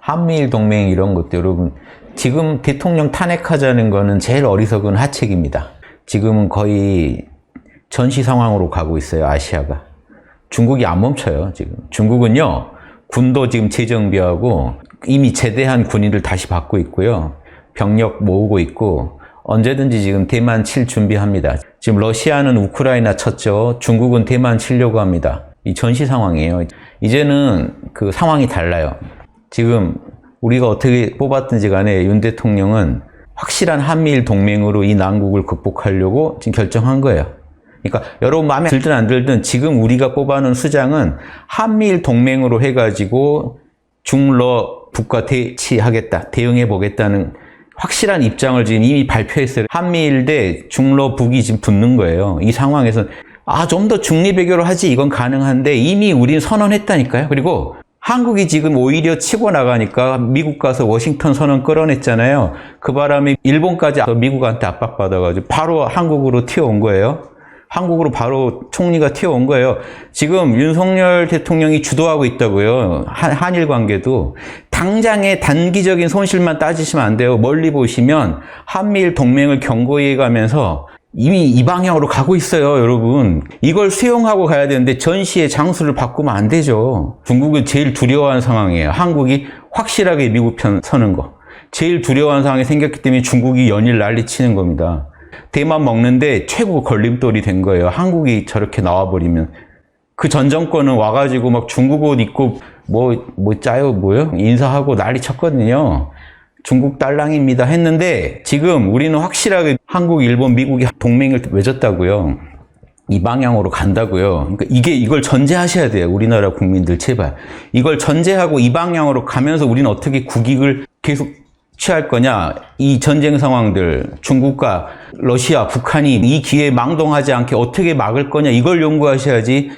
한미일 동맹 이런 것도 여러분 지금 대통령 탄핵하자는 거는 제일 어리석은 하책입니다. 지금은 거의 전시 상황으로 가고 있어요, 아시아가. 중국이 안 멈춰요, 지금. 중국은요, 군도 지금 재정비하고 이미 제대한 군인들 다시 받고 있고요. 병력 모으고 있고 언제든지 지금 대만 칠 준비합니다. 지금 러시아는 우크라이나 쳤죠. 중국은 대만 치려고 합니다. 이 전시 상황이에요. 이제는 그 상황이 달라요. 지금 우리가 어떻게 뽑았든지 간에 윤 대통령은 확실한 한미일 동맹으로 이 난국을 극복하려고 지금 결정한 거예요. 그러니까 여러분 마음에 들든 안 들든 지금 우리가 뽑아놓은 수장은 한미일 동맹으로 해가지고 중러 북과 대치하겠다, 대응해 보겠다는 확실한 입장을 지금 이미 발표했어요. 한미일 대 중러 북이 지금 붙는 거예요. 이 상황에서 아, 좀 더 중립 외교를 하지 이건 가능한데 이미 우린 선언했다니까요. 그리고 한국이 지금 오히려 치고 나가니까 미국 가서 워싱턴 선언 끌어냈잖아요. 그 바람에 일본까지 미국한테 압박받아가지고 바로 한국으로 튀어온 거예요. 한국으로 바로 총리가 튀어온 거예요. 지금 윤석열 대통령이 주도하고 있다고요. 한, 한일 관계도. 당장의 단기적인 손실만 따지시면 안 돼요. 멀리 보시면 한미일 동맹을 견고히 해가면서 이미 이 방향으로 가고 있어요, 여러분. 이걸 수용하고 가야 되는데 전시의 장수를 바꾸면 안 되죠. 중국은 제일 두려워하는 상황이에요. 한국이 확실하게 미국 편 서는 거. 제일 두려워하는 상황이 생겼기 때문에 중국이 연일 난리치는 겁니다. 대만 먹는데 최고 걸림돌이 된 거예요. 한국이 저렇게 나와버리면. 그 전 정권은 와가지고 막 중국 옷 입고 뭐, 뭐 짜요, 뭐요? 인사하고 난리 쳤거든요. 중국 딸랑입니다 했는데 지금 우리는 확실하게 한국, 일본, 미국이 동맹을 맺었다고요. 이 방향으로 간다고요. 그러니까 이게 이걸 전제하셔야 돼요. 우리나라 국민들 제발. 이걸 전제하고 이 방향으로 가면서 우리는 어떻게 국익을 계속 취할 거냐? 이 전쟁 상황들 중국과 러시아, 북한이 이 기회에 망동하지 않게 어떻게 막을 거냐? 이걸 연구하셔야지.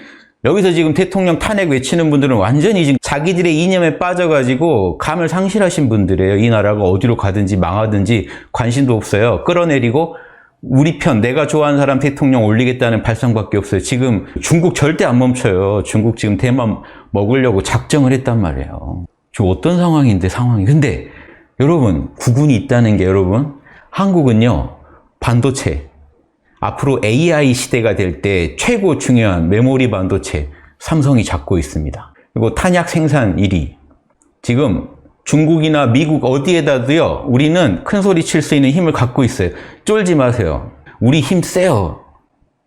여기서 지금 대통령 탄핵 외치는 분들은 완전히 지금 자기들의 이념에 빠져가지고 감을 상실하신 분들이에요. 이 나라가 어디로 가든지 망하든지 관심도 없어요. 끌어내리고 우리 편, 내가 좋아하는 사람 대통령 올리겠다는 발상밖에 없어요. 지금 중국 절대 안 멈춰요. 중국 지금 대만 먹으려고 작정을 했단 말이에요. 지금 어떤 상황인데 상황이. 근데 여러분, 구군이 있다는 게 여러분, 한국은요, 반도체, 앞으로 AI 시대가 될 때 최고 중요한 메모리 반도체 삼성이 잡고 있습니다. 그리고 탄약 생산 1위. 지금 중국이나 미국 어디에다도요, 우리는 큰 소리 칠 수 있는 힘을 갖고 있어요. 쫄지 마세요. 우리 힘 세요.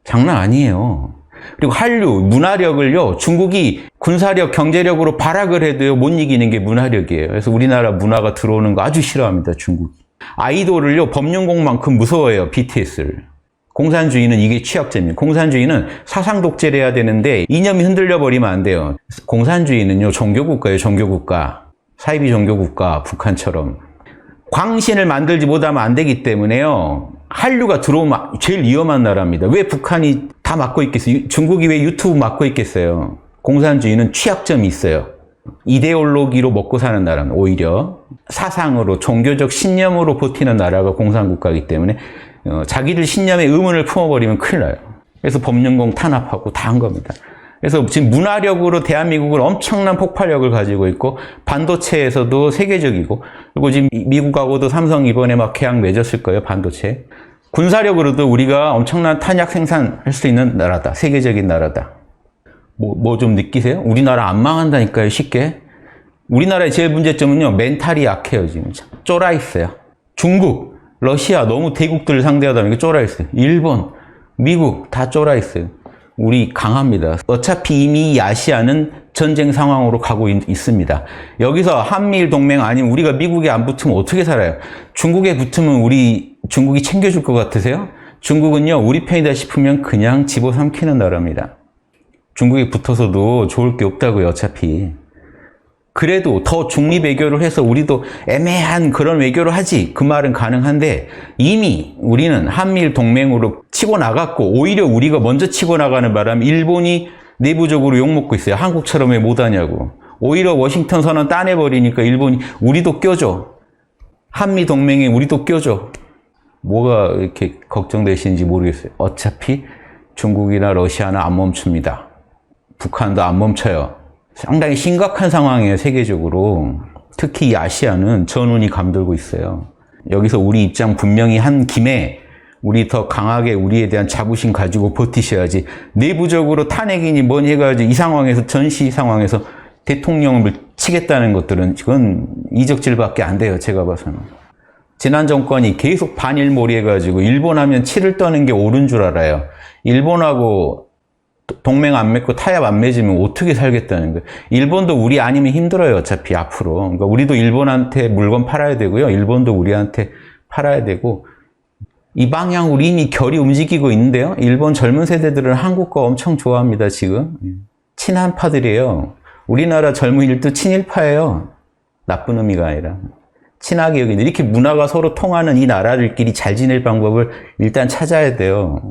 장난 아니에요. 그리고 한류, 문화력을요, 중국이 군사력, 경제력으로 발악을 해도요, 못 이기는 게 문화력이에요. 그래서 우리나라 문화가 들어오는 거 아주 싫어합니다, 중국. 아이돌을요, 법륜공만큼 무서워해요, BTS를. 공산주의는 이게 취약점이에요. 공산주의는 사상 독재를 해야 되는데 이념이 흔들려 버리면 안 돼요. 공산주의는요, 종교국가예요, 종교국가. 사이비 종교국가, 북한처럼. 광신을 만들지 못하면 안 되기 때문에요. 한류가 들어오면 제일 위험한 나라입니다. 왜 북한이 다 막고 있겠어요? 중국이 왜 유튜브 막고 있겠어요? 공산주의는 취약점이 있어요. 이데올로기로 먹고 사는 나라는 오히려 사상으로 종교적 신념으로 버티는 나라가 공산국가이기 때문에 어, 자기들 신념에 의문을 품어버리면 큰일 나요. 그래서 법륜공 탄압하고 다 한 겁니다. 그래서 지금 문화력으로 대한민국은 엄청난 폭발력을 가지고 있고 반도체에서도 세계적이고 그리고 지금 미국하고도 삼성 이번에 막 계약 맺었을 거예요 반도체. 군사력으로도 우리가 엄청난 탄약 생산할 수 있는 나라다. 세계적인 나라다. 뭐 뭐 좀 느끼세요? 우리나라 안 망한다니까요 쉽게. 우리나라의 제일 문제점은요 멘탈이 약해요 지금 쫄아 있어요. 중국, 러시아 너무 대국들을 상대하다 보니까 쫄아 있어요. 일본, 미국 다 쫄아 있어요. 우리 강합니다. 어차피 이미 이 아시아는 전쟁 상황으로 가고 있, 습니다 여기서 한미일 동맹 아니면 우리가 미국에 안 붙으면 어떻게 살아요? 중국에 붙으면 우리 중국이 챙겨줄 것 같으세요? 중국은요 우리 편이다 싶으면 그냥 집어삼키는 나라입니다. 중국에 붙어서도 좋을 게 없다고요 어차피. 그래도 더 중립 외교를 해서 우리도 애매한 그런 외교를 하지 그 말은 가능한데 이미 우리는 한미일 동맹으로 치고 나갔고 오히려 우리가 먼저 치고 나가는 바람에 일본이 내부적으로 욕먹고 있어요. 한국처럼 왜 못하냐고. 오히려 워싱턴 선언 따내버리니까 일본이 우리도 껴줘. 한미 동맹에 우리도 껴줘. 뭐가 이렇게 걱정되시는지 모르겠어요. 어차피 중국이나 러시아는 안 멈춥니다. 북한도 안 멈춰요. 상당히 심각한 상황이에요, 세계적으로. 특히 이 아시아는 전운이 감돌고 있어요. 여기서 우리 입장 분명히 한 김에 우리 더 강하게 우리에 대한 자부심 가지고 버티셔야지 내부적으로 탄핵이니 뭐니 해가지고 이 상황에서 전시 상황에서 대통령을 치겠다는 것들은 그건 이적질밖에 안 돼요. 제가 봐서는. 지난 정권이 계속 반일몰이 해가지고 일본 하면 치를 떠는 게 옳은 줄 알아요. 일본하고 동맹 안 맺고 타협 안 맺으면 어떻게 살겠다는 거예요. 일본도 우리 아니면 힘들어요. 어차피 앞으로. 그러니까 우리도 일본한테 물건 팔아야 되고요. 일본도 우리한테 팔아야 되고 이 방향으로 이미 결이 움직이고 있는데요. 일본 젊은 세대들은 한국 거 엄청 좋아합니다. 지금 친한파들이에요. 우리나라 젊은이들도 친일파예요. 나쁜 의미가 아니라. 친하게 여기는 이렇게 문화가 서로 통하는 이 나라들끼리 잘 지낼 방법을 일단 찾아야 돼요.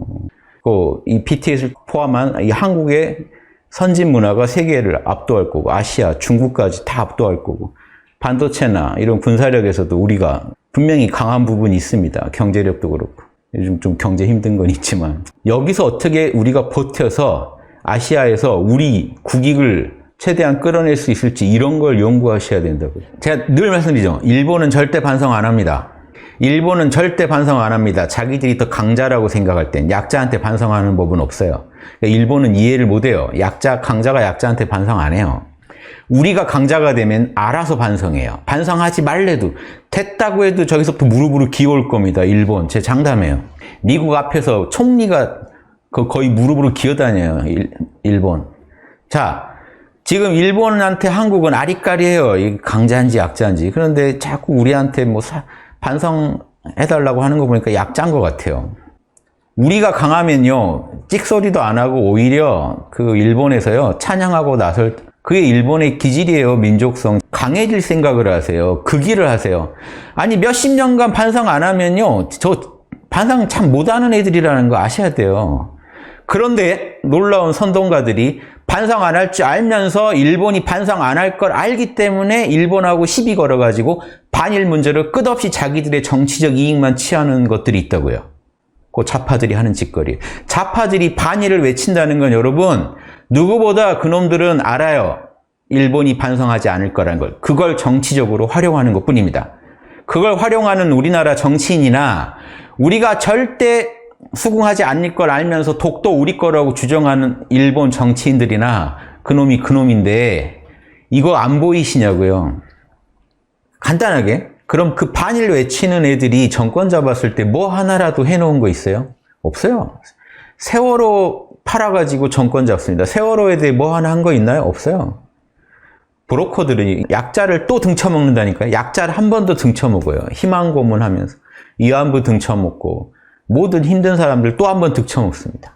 그이 BTS를 포함한 이 한국의 선진 문화가 세계를 압도할 거고 아시아, 중국까지 다 압도할 거고 반도체나 이런 군사력에서도 우리가 분명히 강한 부분이 있습니다. 경제력도 그렇고 요즘 좀 경제 힘든 건 있지만 여기서 어떻게 우리가 버텨서 아시아에서 우리 국익을 최대한 끌어낼 수 있을지 이런 걸 연구하셔야 된다고요. 제가 늘 말씀드리죠. 일본은 절대 반성 안 합니다. 일본은 절대 반성 안 합니다. 자기들이 더 강자라고 생각할 땐 약자한테 반성하는 법은 없어요. 그러니까 일본은 이해를 못 해요. 약자, 강자가 약자한테 반성 안 해요. 우리가 강자가 되면 알아서 반성해요. 반성하지 말래도 됐다고 해도 저기서부터 무릎으로 기어올 겁니다. 일본 제 장담해요. 미국 앞에서 총리가 그 거의 무릎으로 기어다녀요. 일, 일본. 자, 지금 일본한테 한국은 아리까리해요. 이 강자인지 약자인지. 그런데 자꾸 우리한테 뭐 사- 반성해달라고 하는 거 보니까 약자인 것 같아요. 우리가 강하면요, 찍소리도 안 하고 오히려 그 일본에서요, 찬양하고 나설, 그게 일본의 기질이에요, 민족성. 강해질 생각을 하세요. 그 길을 하세요. 아니, 몇십 년간 반성 안 하면요, 저 반성 참 못하는 애들이라는 거 아셔야 돼요. 그런데 놀라운 선동가들이 반성 안 할 줄 알면서 일본이 반성 안 할 걸 알기 때문에 일본하고 시비 걸어가지고 반일 문제를 끝없이 자기들의 정치적 이익만 취하는 것들이 있다고요. 그 좌파들이 하는 짓거리. 좌파들이 반일을 외친다는 건 여러분, 누구보다 그놈들은 알아요. 일본이 반성하지 않을 거라는 걸. 그걸 정치적으로 활용하는 것 뿐입니다. 그걸 활용하는 우리나라 정치인이나 우리가 절대 수긍하지 않을 걸 알면서 독도 우리 거라고 주장하는 일본 정치인들이나 그놈이 그놈인데 이거 안 보이시냐고요. 간단하게 그럼 그 반일 외치는 애들이 정권 잡았을 때 뭐 하나라도 해놓은 거 있어요? 없어요. 세월호 팔아가지고 정권 잡습니다. 세월호에 대해 뭐 하나 한 거 있나요? 없어요. 브로커들이 약자를 또 등쳐먹는다니까요. 약자를 한 번 더 등쳐먹어요. 희망 고문 하면서. 위안부 등쳐먹고 모든 힘든 사람들 또 한번 등쳐먹습니다.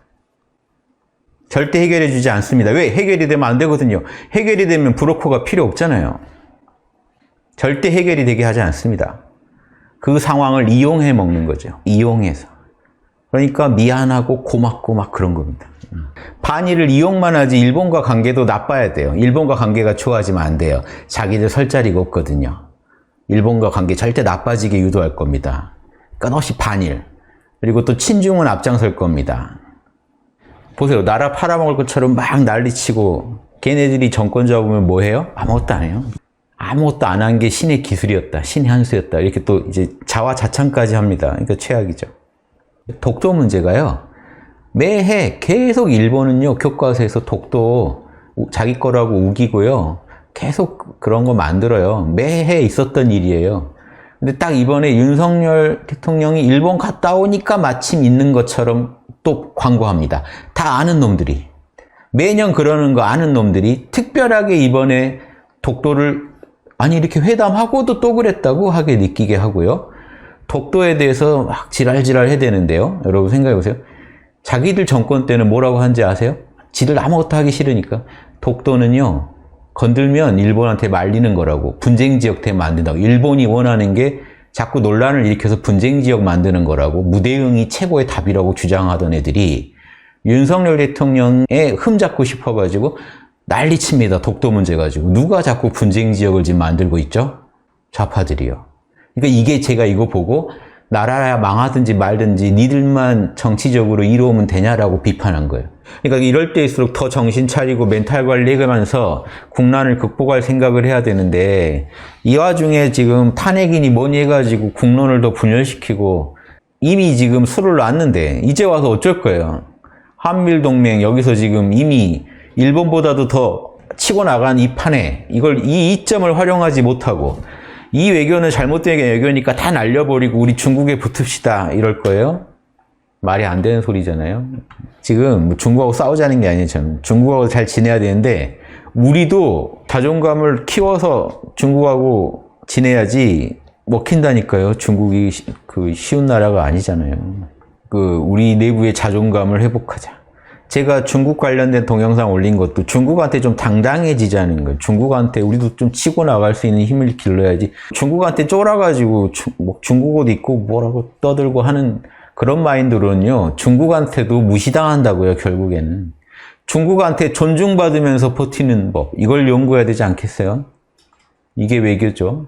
절대 해결해 주지 않습니다. 왜? 해결이 되면 안 되거든요. 해결이 되면 브로커가 필요 없잖아요. 절대 해결이 되게 하지 않습니다. 그 상황을 이용해 먹는 거죠. 이용해서. 그러니까 미안하고 고맙고 막 그런 겁니다. 반일을 이용만 하지 일본과 관계도 나빠야 돼요. 일본과 관계가 좋아지면 안 돼요. 자기들 설 자리가 없거든요. 일본과 관계 절대 나빠지게 유도할 겁니다. 끊없이 반일. 그리고 또 친중은 앞장설 겁니다. 보세요. 나라 팔아먹을 것처럼 막 난리치고 걔네들이 정권 잡으면 뭐 해요? 아무것도 안 해요. 아무것도 안 한 게 신의 기술이었다. 신의 한 수였다. 이렇게 또 이제 자화자찬까지 합니다. 그러니까 최악이죠. 독도 문제가요. 매해 계속 일본은요, 교과서에서 독도 우- 자기 거라고 우기고요. 계속 그런 거 만들어요. 매해 있었던 일이에요. 근데 딱 이번에 윤석열 대통령이 일본 갔다 오니까 마침 있는 것처럼 또 광고합니다. 다 아는 놈들이. 매년 그러는 거 아는 놈들이 특별하게 이번에 독도를 아니 이렇게 회담하고도 또 그랬다고 하게 느끼게 하고요. 독도에 대해서 막 지랄지랄 해대는데요. 여러분 생각해 보세요. 자기들 정권 때는 뭐라고 한지 아세요? 지들 아무것도 하기 싫으니까 독도는요. 건들면 일본한테 말리는 거라고 분쟁 지역 대 만든다고 일본이 원하는 게 자꾸 논란을 일으켜서 분쟁 지역 만드는 거라고 무대응이 최고의 답이라고 주장하던 애들이 윤석열 대통령에 흠잡고 싶어가지고 난리칩니다. 독도 문제 가지고 누가 자꾸 분쟁 지역을 지금 만들고 있죠? 좌파들이요. 그러니까 이게 제가 이거 보고 나라야 망하든지 말든지 니들만 정치적으로 이루면 되냐라고 비판한 거예요. 그러니까 이럴 때일수록 더 정신 차리고 멘탈 관리하면서 국난을 극복할 생각을 해야 되는데 이 와중에 지금 탄핵이니 뭐니 해가지고 국론을 더 분열시키고 이미 지금 술을 놨는데 이제 와서 어쩔 거예요. 한밀 동맹 여기서 지금 이미 일본보다도 더 치고 나간 이 판에 이걸 이 이점을 활용하지 못하고 이 외교는 잘못된 외교니까 다 날려버리고 우리 중국에 붙읍시다 이럴 거예요? 말이 안 되는 소리잖아요. 지금 뭐 중국하고 싸우자는 게. 저는 중국하고 잘 지내야 되는데 우리도 자존감을 키워서 중국하고 지내야지 먹힌다니까요. 중국이 시- 그 쉬운 나라가 아니잖아요. 그 우리 내부의 자존감을 회복하자. 제가 중국 관련된 동영상 올린 것도 중국한테 좀 당당해지자는 거예요. 중국한테 우리도 좀 치고 나갈 수 있는 힘을 길러야지. 중국한테 쫄아가지고 주- 뭐 중국 옷 입고 뭐라고 떠들고 하는 그런 마인드로는요. 중국한테도 무시당한다고요. 결국에는. 중국한테 존중받으면서 버티는 법. 이걸 연구해야 되지 않겠어요? 이게 외교죠.